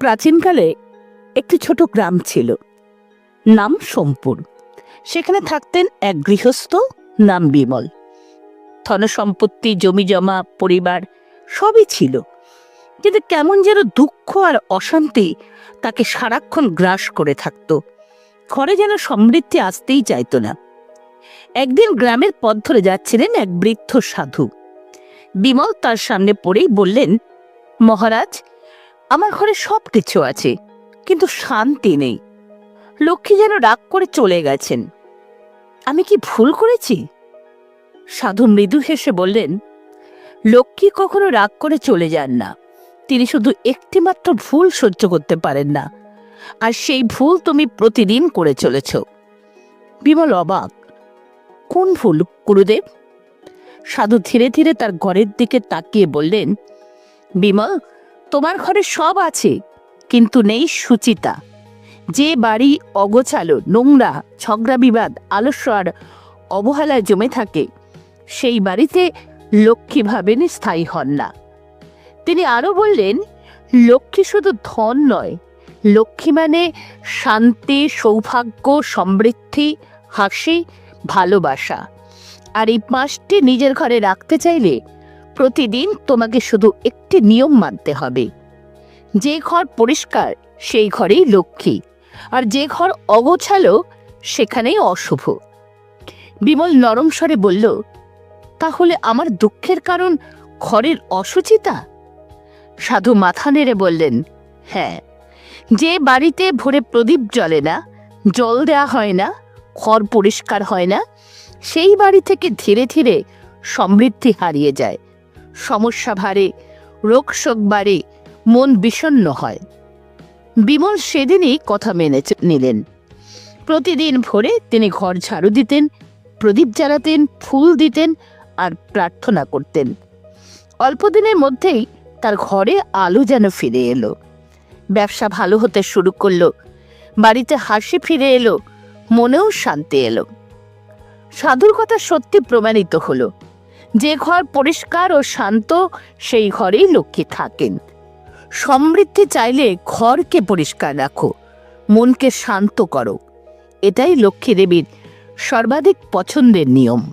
প্রাচীনকালে একটি ছোট গ্রাম ছিল, নাম সোমপুর। সেখানে থাকতেন এক গৃহস্থ নাম বিমল। ধনসম্পত্তি জমি জমা পরিবার সবই ছিল। কিন্তু কেমন যেন দুঃখ আর অশান্তি তাকে সারাক্ষণ গ্রাস করে থাকত। ঘরে যেন সমৃদ্ধি আসতেই চাইতো না। একদিন গ্রামের পথ ধরে যাচ্ছিলেন এক বৃদ্ধ সাধু। বিমল তার সামনে পড়েই বললেন, মহারাজ আমার ঘরে সব কিছু আছে, কিন্তু শান্তি নেই। লক্ষ্মী যেন রাগ করে চলে গেছেন। আমি কি ভুল করেছি? সাধু মৃদু হেসে বললেন, লক্ষ্মী কখনো রাগ করে চলে যান না। তিনি শুধু একটিমাত্র ভুল সহ্য করতে পারেন না। আর সেই ভুল তুমি প্রতিদিন করে চলেছ। বিমল অবাক। কোন ভুল, গুরুদেব? সাধু ধীরে ধীরে তার ঘরের দিকে তাকিয়ে বললেন, বিমল তোমার ঘরে সব আছে, কিন্তু নেই সুচিতা। যে বাড়ি অগোছালো, নোংরা, ঝগড়া বিবাদ, আলস্য আর অবহেলায় জমে থাকে, সেই বাড়িতে লক্ষ্মী ভাবেন স্থায়ী হন না। তিনি আরও বললেন, লক্ষ্মী শুধু ধন নয়, লক্ষ্মী মানে শান্তি, সৌভাগ্য, সমৃদ্ধি, হাসি, ভালোবাসা। আর এই পাঁচটি নিজের ঘরে রাখতে চাইলে প্রতিদিন তোমাকে শুধু একটি নিয়ম মানতে হবে। যে ঘর পরিষ্কার, সেই ঘরেই লক্ষ্মী। আর যে ঘর অগোছালো, সেখানেই অশুভ। বিমল নরম স্বরে বলল, তাহলে আমার দুঃখের কারণ ঘরের অসুচিতা? সাধু মাথা নেড়ে বললেন হ্যাঁ যে বাড়িতে ভোরে প্রদীপ জ্বলে না, জল দেয়া হয় না, ঘর পরিষ্কার হয় না, সেই বাড়ি থেকে ধীরে ধীরে সমৃদ্ধি হারিয়ে যায়। সমস্যা ভারে রোগ শোক বাড়ে, মন বিষণ্ণ হয়। বিমল সেদিনই কথা মেনে নিলেন। প্রতিদিন ভোরে তিনি ঘর ঝাড়ু দিতেন, প্রদীপ জ্বালাতেন, ফুল দিতেন আর প্রার্থনা করতেন। অল্প দিনের মধ্যেই তার ঘরে আলো যেন ফিরে এলো। ব্যবসা ভালো হতে শুরু করল, বাড়িতে হাসি ফিরে এলো, মনেও শান্তি এলো। সাধুর কথা সত্যি প্রমাণিত হলো। যে ঘর পরিষ্কার ও শান্ত, সেই ঘরেই লক্ষ্মী থাকেন। সমৃদ্ধি চাইলে ঘরকে পরিষ্কার রাখো, মনকে শান্ত করো। এটাই লক্ষ্মী দেবীর সর্বাধিক পছন্দের নিয়ম।